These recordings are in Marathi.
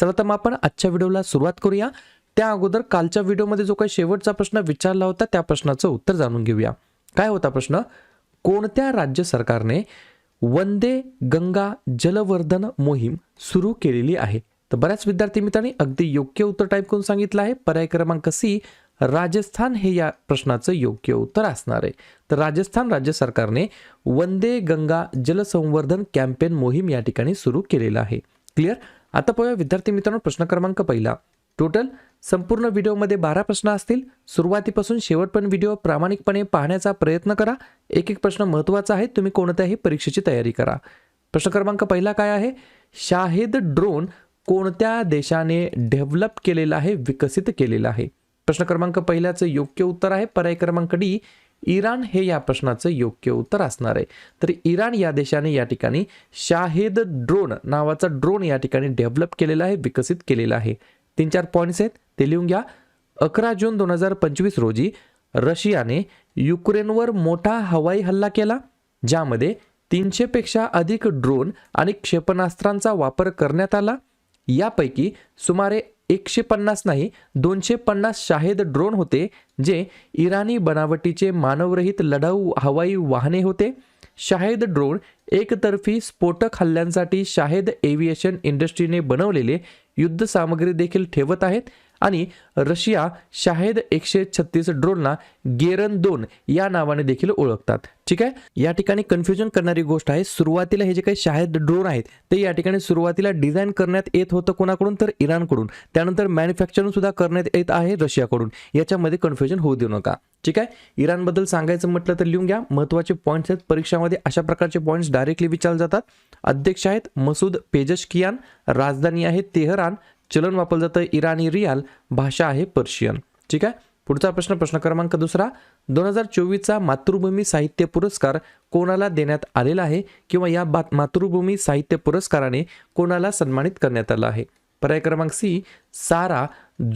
चला तर मग आपण आजच्या व्हिडिओला सुरुवात करूया. त्या अगोदर कालच्या व्हिडिओमध्ये जो काही शेवटचा प्रश्न विचारला होता त्या प्रश्नाचं उत्तर जाणून घेऊया. काय होता प्रश्न? कोणत्या राज्य सरकारने वंदे गंगा जलवर्धन मोहीम सुरू केलेली आहे? तर बऱ्याच विद्यार्थी मित्रांनी अगदी योग्य उत्तर टाईप करून सांगितलं आहे. पर्याय क्रमांक सी राजस्थान हे या प्रश्नाचं योग्य उत्तर असणार आहे. तर राजस्थान राज्य सरकारने वंदे गंगा जलसंवर्धन कॅम्पेन मोहीम या ठिकाणी सुरू केलेलं आहे. क्लिअर आता पाहूया विद्यार्थी मित्रांनो प्रश्न क्रमांक पहिला. टोटल संपूर्ण व्हिडिओमध्ये बारा प्रश्न असतील. सुरुवातीपासून शेवटपर्यंत व्हिडिओ प्रामाणिकपणे पाहण्याचा प्रयत्न करा. एक एक प्रश्न महत्त्वाचा आहे तुम्ही कोणत्याही परीक्षेची तयारी करा. प्रश्न क्रमांक पहिला काय आहे? शाहिद ड्रोन कोणत्या देशाने डेव्हलप केलेला आहे विकसित केलेला आहे? प्रश्न क्रमांक पहिल्याचं योग्य उत्तर आहे. पर्याय क्रमांक डी इराण हे या प्रश्नाचं योग्य उत्तर असणार आहे. तर इराण या देशाने या ठिकाणी शाहिद ड्रोन नावाचा ड्रोन या ठिकाणी डेव्हलप केलेला आहे विकसित केलेला आहे. तीन चार पॉईंट्स आहेत ते लिहून घ्या. अकरा जून दोन हजार पंचवीस रोजी रशियाने युक्रेनवर मोठा हवाई हल्ला केला ज्यामध्ये तीनशेपेक्षा अधिक ड्रोन आणि क्षेपणास्त्रांचा वापर करण्यात आला. यापैकी सुमारे एकशे पन्नास नाही दोनशे पन्नास शाहेद ड्रोन होते जे इराणी बनावटीचे मानवरहित लढाऊ हवाई वाहने होते. शाहेद ड्रोन एकतर्फी स्फोटक हल्ल्यांसाठी शाहेद एव्हिएशन इंडस्ट्रीने बनवलेले युद्ध सामग्री देखील ठेवत आहेत. आणि रशिया शाहेद एकशे छत्तीस ड्रोनला गेरन दोन या नावाने देखील ओळखतात. ठीक आहे? या ठिकाणी कन्फ्युजन करणारी गोष्ट आहे. सुरुवातीला हे जे काही शाहेद ड्रोन आहेत ते या ठिकाणी सुरुवातीला डिझाईन करण्यात येत होतं कोणाकडून? तर इराणकडून. त्यानंतर मॅन्युफॅक्चरिंग सुद्धा करण्यात येत आहे रशियाकडून. याच्यामध्ये कन्फ्युजन होऊ देऊ नका. ठीक आहे? इराणबद्दल सांगायचं म्हटलं तर लिहून घ्या. महत्त्वाचे पॉईंट्स आहेत. परीक्षामध्ये अशा प्रकारचे पॉईंट्स डायरेक्टली विचारले जातात. अध्यक्ष आहेत मसूद पेजशकियान. राजधानी आहे तेहरान. चलन वापरलं जातं इराणी रियाल भाषा आहे पर्शियन. ठीक आहे? पुढचा प्रश्न प्रश्न क्रमांक दुसरा. दोन हजार चोवीसचा मातृभूमी साहित्य पुरस्कार कोणाला देण्यात आलेला आहे किंवा या मातृभूमी साहित्य पुरस्काराने कोणाला सन्मानित करण्यात आलं आहे? पर्याय क्रमांक सी सारा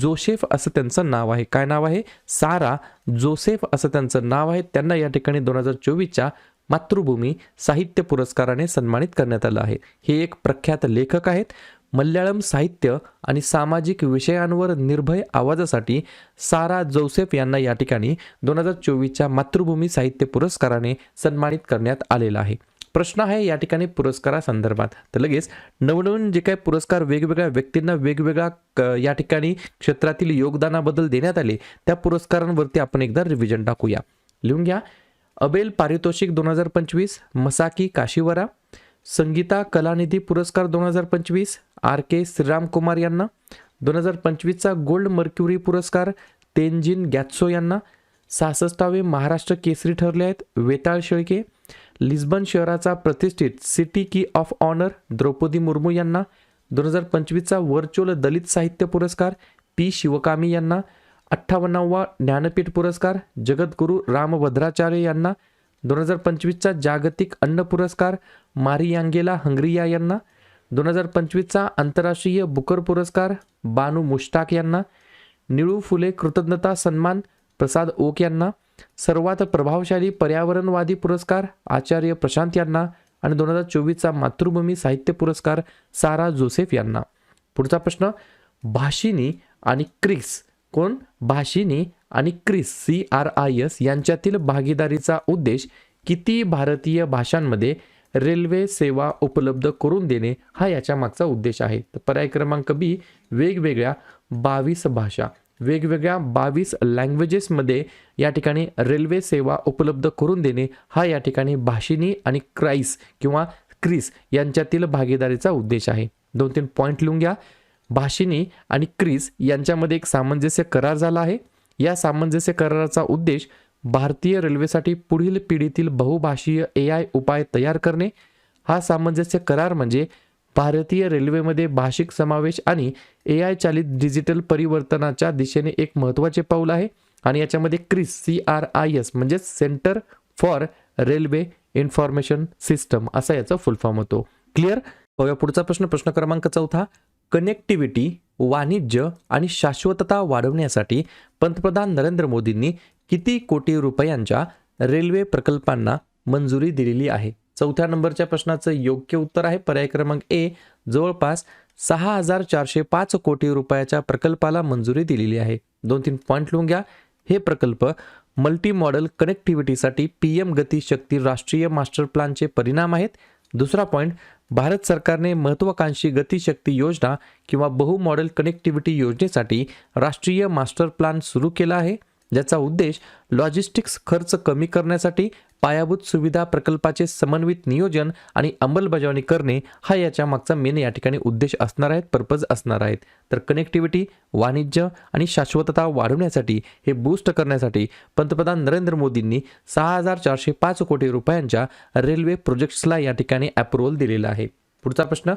जोसेफ असं त्यांचं नाव आहे. काय नाव आहे? सारा जोसेफ असं त्यांचं नाव आहे. त्यांना या ठिकाणी दोन हजार चोवीसच्या मातृभूमी साहित्य पुरस्काराने सन्मानित करण्यात आलं आहे. हे एक प्रख्यात लेखक आहेत. मल्याळम साहित्य आणि सामाजिक विषयांवर निर्भय आवाजासाठी सारा जोसेफ यांना या ठिकाणी दोन हजार चोवीसच्या मातृभूमी साहित्य पुरस्काराने सन्मानित करण्यात आलेला आहे. प्रश्न आहे या ठिकाणी पुरस्कारासंदर्भात तर लगेच नवनवीन जे काही पुरस्कार वेगवेगळ्या व्यक्तींना वेगवेगळ्या क- या ठिकाणी क्षेत्रातील योगदानाबद्दल देण्यात आले त्या पुरस्कारांवरती आपण एकदा रिव्हिजन टाकूया. लिहून घ्या. अबेल पारितोषिक दोन हजार पंचवीस मसाकी काशीवरा संगीता कलानिधी पुरस्कार दोन हजार पंचवीस आर के श्रीराम कुमार यांना दोन हजार पंचवीसचा गोल्ड मर्क्युरी पुरस्कार तेनजिन गॅत्सो यांना सहासष्टावे महाराष्ट्र केसरी ठरले आहेत वेताळ शेळके लिस्बन शहराचा प्रतिष्ठित सिटी की ऑफ ऑनर द्रौपदी मुर्मू यांना दोन हजार पंचवीसचा व्हर्च्युअल दलित साहित्य पुरस्कार पी शिवकामी यांना अठ्ठावन्नावा ज्ञानपीठ पुरस्कार जगद्गुरू रामभद्राचार्य यांना दोन हजार पंचवीसचा जागतिक अन्न पुरस्कार मारियांगेला हंगरिया यांना दोन हजार पंचवीसचा आंतरराष्ट्रीय बुकर पुरस्कार बानू मुश्ताक यांना निळू फुले कृतज्ञता सन्मान प्रसाद ओक यांना सर्वात प्रभावशाली पर्यावरणवादी पुरस्कार आचार्य प्रशांत यांना आणि दोन हजार चोवीसचा मातृभूमी साहित्य पुरस्कार सारा जोसेफ यांना. पुढचा प्रश्न भाषिनी आणि क्रिस कोण? भाषिनी आणि CRIS C R I S यांच्यातील भागीदारीचा उद्देश किती भारतीय भाषांमध्ये रेल्वे सेवा उपलब्ध करून देणे हा याच्या मागचा उद्देश आहे. तर पर्याय क्रमांक बी वेगवेगळ्या बावीस भाषा वेगवेगळ्या बावीस लँग्वेजेसमध्ये या ठिकाणी रेल्वे सेवा उपलब्ध करून देणे हा या ठिकाणी भाषिनी आणि क्राईस किंवा क्रिस यांच्यातील भागीदारीचा उद्देश आहे. दोन तीन पॉईंट लिहून घ्या. भाषिनी आणि क्रिस यांच्यामध्ये एक सामंजस्य करार झाला आहे. या सामंजस्य कराराचा उद्देश भारतीय रेल्वेसाठी पुढील पिढीतील बहुभाषीय ए आय उपाय तयार करणे हा सामंजस्य करार म्हणजे भारतीय रेल्वेमध्ये भाषिक समावेश आणि ए आय चालित डिजिटल परिवर्तनाच्या दिशेने एक महत्त्वाचे पाऊल आहे. आणि याच्यामध्ये CRIS C R I S म्हणजेच centre for railway information system असा याचा फुल फॉर्म होतो. क्लिअर बघूया पुढचा प्रश्न. प्रश्न क्रमांक चौथा. कनेक्टिव्हिटी वाणिज्य आणि शाश्वतता वाढवण्यासाठी पंतप्रधान नरेंद्र मोदींनी किती कोटी रुपयांच्या रेल्वे प्रकल्पांना मंजुरी दिलेली आहे? चौथ्या नंबरच्या प्रश्नाचं योग्य उत्तर आहे. पर्याय क्रमांक ए जवळपास सहा हजार चारशे पाच कोटी रुपयाच्या प्रकल्पाला मंजुरी दिलेली आहे. दोन तीन पॉईंट लिहून घ्या. हे प्रकल्प मल्टी मॉडेल कनेक्टिव्हिटीसाठी पी एम गतीशक्ती राष्ट्रीय मास्टर प्लॅनचे परिणाम आहेत. दुसरा पॉईंट भारत सरकारने महत्त्वाकांक्षी गतीशक्ती योजना किंवा बहुमॉडेल कनेक्टिव्हिटी योजनेसाठी राष्ट्रीय मास्टर प्लॅन सुरू केला आहे. ज्याचा उद्देश लॉजिस्टिक्स खर्च कमी करण्यासाठी पायाभूत सुविधा प्रकल्पाचे समन्वित नियोजन आणि अंमलबजावणी करणे हा याच्या मागचा मेन या ठिकाणी उद्देश असणार आहेत पर्पज असणार आहेत. तर कनेक्टिव्हिटी वाणिज्य आणि शाश्वतता वाढवण्यासाठी हे बूस्ट करण्यासाठी पंतप्रधान नरेंद्र मोदींनी सहा हजार चारशे पाच कोटी रुपयांच्या रेल्वे प्रोजेक्ट्सला या ठिकाणी अप्रुव्हल दिलेला आहे. पुढचा प्रश्न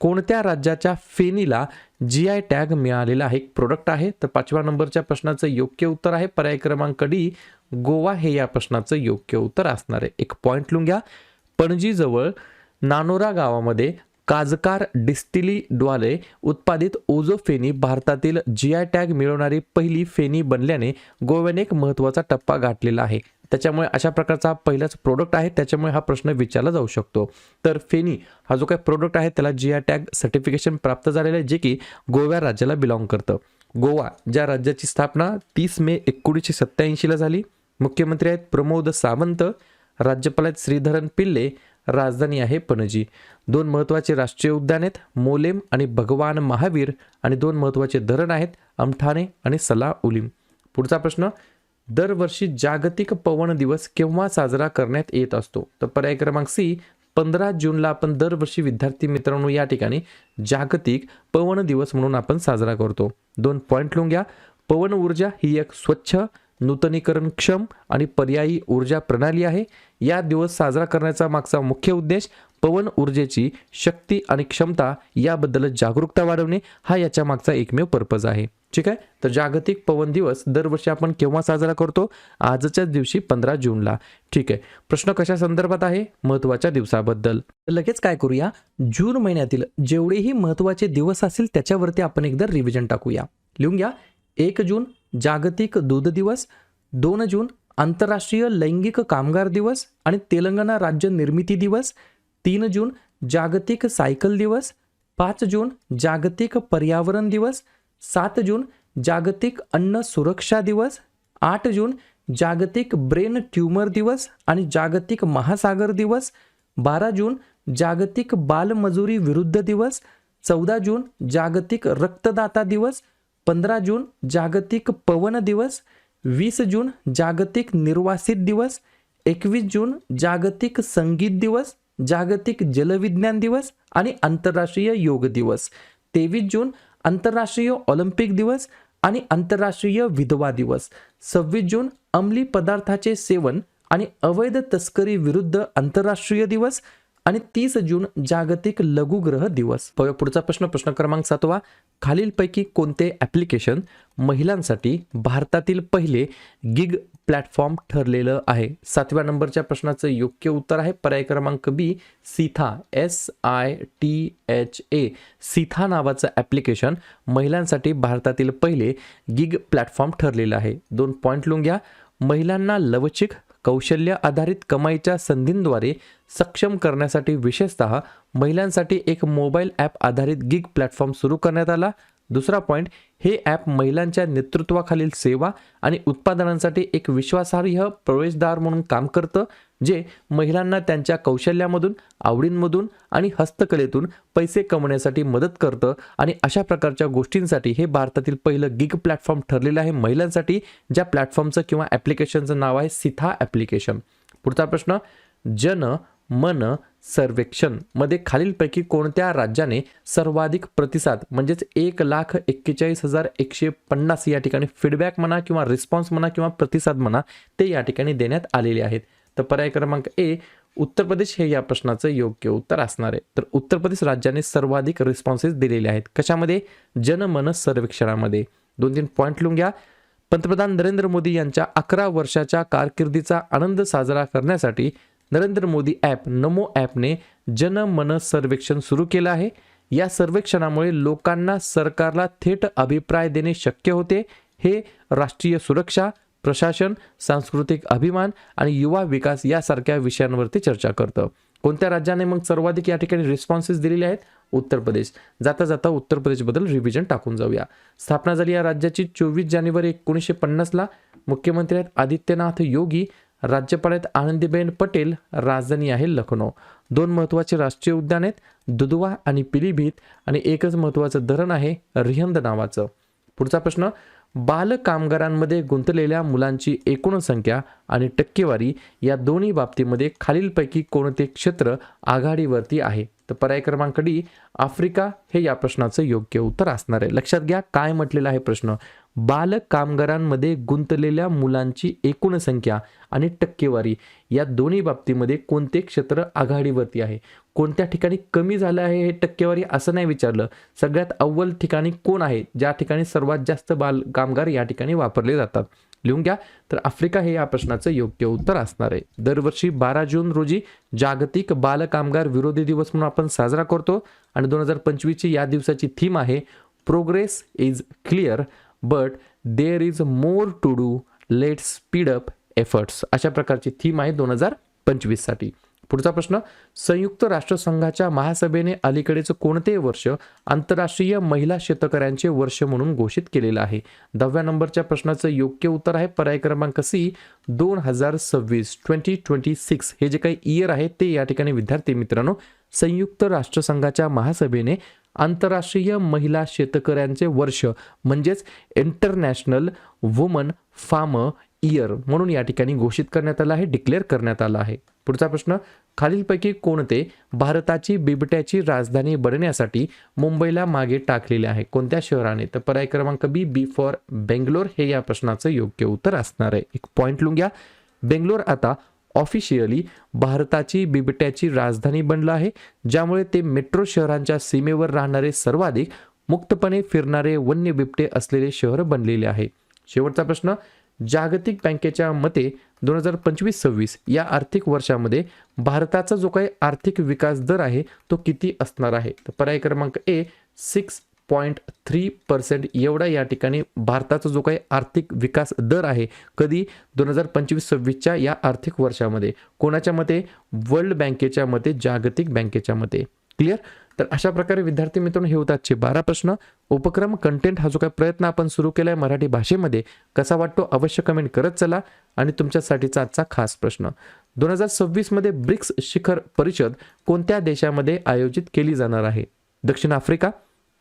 कोणत्या राज्याच्या फेनीला जी आय टॅग मिळालेला आहे? एक प्रोडक्ट आहे. तर पाचव्या नंबरच्या प्रश्नाचं योग्य उत्तर आहे. पर्याय क्रमांक डी गोवा हे या प्रश्नाचं योग्य उत्तर असणार आहे. एक पॉईंट लिहून घ्या. पणजीजवळ नानोरा गावामध्ये काजकार डिस्टिलीद्वारे उत्पादित ओझो फेनी भारतातील जी आय टॅग मिळवणारी पहिली फेनी बनल्याने गोव्याने एक महत्त्वाचा टप्पा गाठलेला आहे. त्याच्यामुळे अशा प्रकारचा हा पहिलाच प्रोडक्ट आहे. त्याच्यामुळे हा प्रश्न विचारला जाऊ शकतो. तर फेनी हा जो काही प्रोडक्ट आहे त्याला जी आय टॅग सर्टिफिकेशन प्राप्त झालेलं आहे जे की गोव्या राज्याला बिलॉंग करतं. गोवा ज्या राज्याची स्थापना तीस मे एकोणीसशे सत्त्याऐंशीला झाली. मुख्यमंत्री आहेत प्रमोद सावंत राज्यपाल आहेत श्रीधरन पिल्ले राजधानी आहे पणजी. दोन महत्त्वाचे राष्ट्रीय उद्यान आहेत मोलेम आणि भगवान महावीर आणि दोन महत्त्वाचे धरण आहेत अमठाणे आणि सला उलीम. पुढचा प्रश्न दरवर्षी जागतिक पवन दिवस केव्हा साजरा करण्यात येत असतो? तर पर्याय क्रमांक सी पंधरा जूनला आपण दरवर्षी विद्यार्थी मित्रांनो या ठिकाणी जागतिक पवन दिवस म्हणून आपण साजरा करतो. दोन पॉईंट लिहून घ्या. पवन ऊर्जा ही एक स्वच्छ नूतनीकरणक्षम आणि पर्यायी ऊर्जा प्रणाली आहे. या दिवस साजरा करण्याचा मागचा मुख्य उद्देश पवन ऊर्जेची शक्ती आणि क्षमता याबद्दल जागरूकता वाढवणे. हा याच्या मागचा एकमेव पर्पज आहे. ठीक आहे? तर जागतिक पवन दिवस दरवर्षी आपण केव्हा साजरा करतो? आजच्याच दिवशी पंधरा जूनला. ठीक आहे. प्रश्न कशा संदर्भात आहे? महत्त्वाच्या दिवसाबद्दल. लगेच काय करूया? जून महिन्यातील जेवढेही महत्त्वाचे दिवस असतील त्याच्यावरती आपण एकदा रिव्हिजन टाकूया. लिहून घ्या. एक जून जागतिक दूध दिवस. दोन जून आंतरराष्ट्रीय लैंगिक कामगार दिवस आणि तेलंगणा राज्य निर्मिती दिवस. तीन जून जागतिक सायकल दिवस. पाच जून जागतिक पर्यावरण दिवस. सात जून जागतिक अन्न सुरक्षा दिवस आठ जून जागतिक ब्रेन ट्यूमर दिवस आणि जागतिक महासागर दिवस बारा जून जागतिक बालमजुरी विरुद्ध दिवस चौदा जून जागतिक रक्तदाता दिवस पंधरा जून जागतिक पवन दिवस वीस जून जागतिक निर्वासित दिवस एकवीस जून जागतिक संगीत दिवस जागतिक जलविज्ञान दिवस आणि आंतरराष्ट्रीय योग दिवस. तेवीस जून आंतरराष्ट्रीय ऑलिम्पिक दिवस आणि आंतरराष्ट्रीय विधवा दिवस. सव्वीस जून अंमली पदार्थाचे सेवन आणि अवैध तस्करी विरुद्ध आंतरराष्ट्रीय दिवस आणि तीस जून जागतिक लघुग्रह दिवस. पुढचा प्रश्न. प्रश्न क्रमांक सातवा. खालीलपैकी कोणते ॲप्लिकेशन महिलांसाठी भारतातील पहिले गिग प्लॅटफॉर्म ठरलेलं आहे. सातव्या नंबरच्या प्रश्नाचं योग्य उत्तर आहे. पर्याय क्रमांक B Sitha S I T H A Sitha नावाचं ॲप्लिकेशन महिलांसाठी भारतातील पहिले गिग प्लॅटफॉर्म ठरलेलं आहे. दोन पॉईंट लिहून घ्या. महिलांना लवचिक कौशल्य आधारित कमाईच्या संधींद्वारे सक्षम करण्यासाठी विशेषतः महिलांसाठी एक मोबाईल ॲप आधारित गिग प्लॅटफॉर्म सुरू करण्यात आला. दुसरा पॉईंट हे ॲप महिलांच्या नेतृत्वाखालील सेवा आणि उत्पादनांसाठी एक विश्वासार्ह प्रवेशद्वार म्हणून काम करतं जे महिलांना त्यांच्या कौशल्यामधून आवडींमधून आणि हस्तकलेतून पैसे कमवण्यासाठी मदत करतं आणि अशा प्रकारच्या गोष्टींसाठी हे भारतातील पहिलं गिग प्लॅटफॉर्म ठरलेलं आहे महिलांसाठी ज्या प्लॅटफॉर्मचं किंवा ॲप्लिकेशनचं नाव आहे सिथा ॲप्लिकेशन पुढचा प्रश्न जन मन सर्वेक्षणमध्ये खालीलपैकी कोणत्या राज्याने सर्वाधिक प्रतिसाद म्हणजेच एक लाख एक्केचाळीस हजार एकशे पन्नास या ठिकाणी फीडबॅक म्हणा किंवा रिस्पॉन्स म्हणा किंवा प्रतिसाद म्हणा ते या ठिकाणी देण्यात आलेले आहेत. तर पर्याय क्रमांक ए उत्तर प्रदेश हे या प्रश्नाचं योग्य उत्तर असणार आहे. तर उत्तर प्रदेश राज्याने सर्वाधिक रिस्पॉन्सेस दिलेले आहेत. कशामध्ये? जनमन सर्वेक्षणामध्ये. दोन तीन पॉईंट लिहून घ्या. पंतप्रधान नरेंद्र मोदी यांच्या अकरा वर्षाच्या कारकिर्दीचा आनंद साजरा करण्यासाठी नरेंद्र मोदी ॲप नमो ॲपने जनमन सर्वेक्षण सुरू केलं आहे. या सर्वेक्षणामुळे लोकांना सरकारला थेट अभिप्राय देणे शक्य होते. हे राष्ट्रीय सुरक्षा प्रशासन सांस्कृतिक अभिमान आणि युवा विकास यासारख्या विषयांवरती चर्चा करतं. कोणत्या राज्याने मग सर्वाधिक या ठिकाणी रिस्पॉन्सेस दिलेले आहेत? उत्तर प्रदेश. जाता जाता उत्तर प्रदेशबद्दल रिव्हिजन टाकून जाऊया. स्थापना झाली या राज्याची चोवीस जानेवारी एकोणीसशे पन्नासला. मुख्यमंत्री आहेत आदित्यनाथ योगी. राज्यपाल आहेत आनंदीबेन पटेल राजधानी आहे लखनौ. दोन महत्त्वाचे राष्ट्रीय उद्यान आहेत दुधवा आणि पिलीभीत आणि एकच महत्त्वाचं धरण आहे रिहंद नावाचं. पुढचा प्रश्न बाल कामगारांमध्ये गुंतलेल्या मुलांची एकूण संख्या आणि टक्केवारी या दोन्ही बाबतीमध्ये खालीलपैकी कोणते क्षेत्र आघाडीवरती आहे? तर पर्याय क्रमांक डी आफ्रिका हे या प्रश्नाचं योग्य उत्तर असणार आहे. लक्षात घ्या काय म्हटलेलं आहे प्रश्न? बाल कामगारांमध्ये गुंतलेल्या मुलांची एकूण संख्या आणि टक्केवारी या दोन्ही बाबतीमध्ये कोणते क्षेत्र आघाडीवरती आहे? कोणत्या ठिकाणी कमी झालं आहे हे टक्केवारी असं नाही विचारलं. सगळ्यात अव्वल ठिकाणी कोण आहे? ज्या ठिकाणी सर्वात जास्त बाल कामगार या ठिकाणी वापरले जातात. लिहून घ्या. तर आफ्रिका हे या प्रश्नाचं योग्य उत्तर असणार आहे. दरवर्षी बारा जून रोजी जागतिक बाल कामगार विरोधी दिवस म्हणून आपण साजरा करतो. आणि दोन हजार पंचवीसची या दिवसाची थीम आहे progress is clear. But there is more to do let speed up efforts अशा प्रकारची थीम आहे दोन हजार पंचवीससाठी पुढचा प्रश्न संयुक्त राष्ट्रसंघाच्या महासभेने अलीकडेच कोणते वर्ष आंतरराष्ट्रीय महिला शेतकऱ्यांचे वर्ष म्हणून घोषित केलेलं आहे? दहाव्या नंबरच्या प्रश्नाचं योग्य उत्तर आहे पर्याय क्रमांक सी दोन हजार सव्वीस ट्वेंटी ट्वेंटी सिक्स हे जे काही इयर आहे ते या ठिकाणी विद्यार्थी मित्रांनो संयुक्त राष्ट्रसंघाच्या महासभेने आंतरराष्ट्रीय महिला शेतकऱ्यांचे वर्ष म्हणजेच इंटरनॅशनल वुमन फार्म इयर म्हणून या ठिकाणी घोषित करण्यात आलं आहे डिक्लेअर करण्यात आलं आहे. पुढचा प्रश्न खालीलपैकी कोणते भारताची बिबट्याची राजधानी बनण्यासाठी मुंबईला मागे टाकलेले आहे? कोणत्या शहराने? तर पर्याय क्रमांक बी बी फॉर बेंगलोर. हे या प्रश्नाचं योग्य उत्तर असणार आहे. एक पॉईंट लिहून घ्या बेंगलोर आता ऑफिशियली भारताची बिबट्याची राजधानी बनलं आहे ज्यामुळे ते मेट्रो शहरांच्या सीमेवर राहणारे सर्वाधिक मुक्तपणे फिरणारे वन्य बिबटे असलेले शहर बनलेले आहे. शेवटचा प्रश्न जागतिक बँकेच्या मते दोन हजार पंचवीस सव्वीस या आर्थिक वर्षामध्ये भारताचा जो काही आर्थिक विकास दर आहे तो किती असणार आहे? तर पर्याय क्रमांक A six point three percent एवढा या ठिकाणी भारताचा जो काही आर्थिक विकास दर आहे कधी दोन हजार पंचवीस सव्वीसच्या या आर्थिक वर्षामध्ये. कोणाच्या मते? वर्ल्ड बँकेच्या मते जागतिक बँकेच्या मते. क्लिअर तर अशा प्रकारे विद्यार्थी मित्रांनो हे होतात आजचे बारा प्रश्न. उपक्रम कंटेंट हा जो काही प्रयत्न आपण सुरू केला आहे मराठी भाषेमध्ये कसा वाटतो अवश्य कमेंट करत चला आणि तुमच्यासाठीचा आजचा खास प्रश्न. दोन हजार सव्वीसमध्ये ब्रिक्स शिखर परिषद कोणत्या देशामध्ये आयोजित केली जाणार आहे? दक्षिण आफ्रिका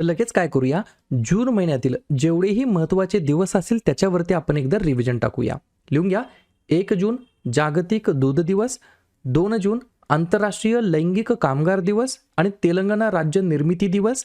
लगेच काय करूया? जून महिन्यातील जेवढेही महत्त्वाचे दिवस असतील त्याच्यावरती आपण एकदा रिव्हिजन टाकूया. लिहून घ्या. एक जून जागतिक दूध दिवस. दोन जून आंतरराष्ट्रीय लैंगिक कामगार दिवस आणि तेलंगणा राज्य निर्मिती दिवस.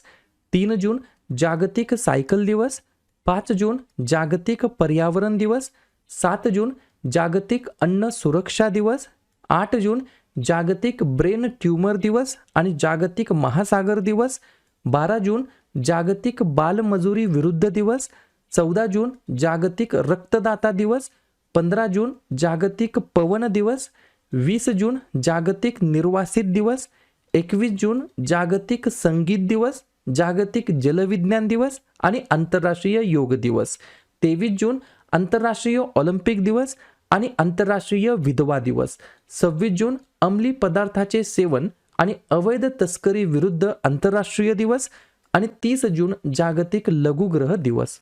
तीन जून जागतिक सायकल दिवस. पाच जून जागतिक पर्यावरण दिवस. सात जून जागतिक अन्न सुरक्षा दिवस. आठ जून जागतिक ब्रेन ट्यूमर दिवस आणि जागतिक महासागर दिवस. बारा जून जागतिक बालमजुरी विरुद्ध दिवस चौदा जून जागतिक रक्तदाता दिवस पंधरा जून जागतिक पवन दिवस वीस जून जागतिक निर्वासित दिवस एकवीस जून जागतिक संगीत दिवस जागतिक जलविज्ञान दिवस आणि आंतरराष्ट्रीय योग दिवस तेवीस जून आंतरराष्ट्रीय ऑलिम्पिक दिवस आणि आंतरराष्ट्रीय विधवा दिवस सव्वीस जून अंमली पदार्थाचे सेवन आणि अवैध तस्करी विरुद्ध आंतरराष्ट्रीय दिवस आणि तीस जून जागतिक लघुग्रह दिवस.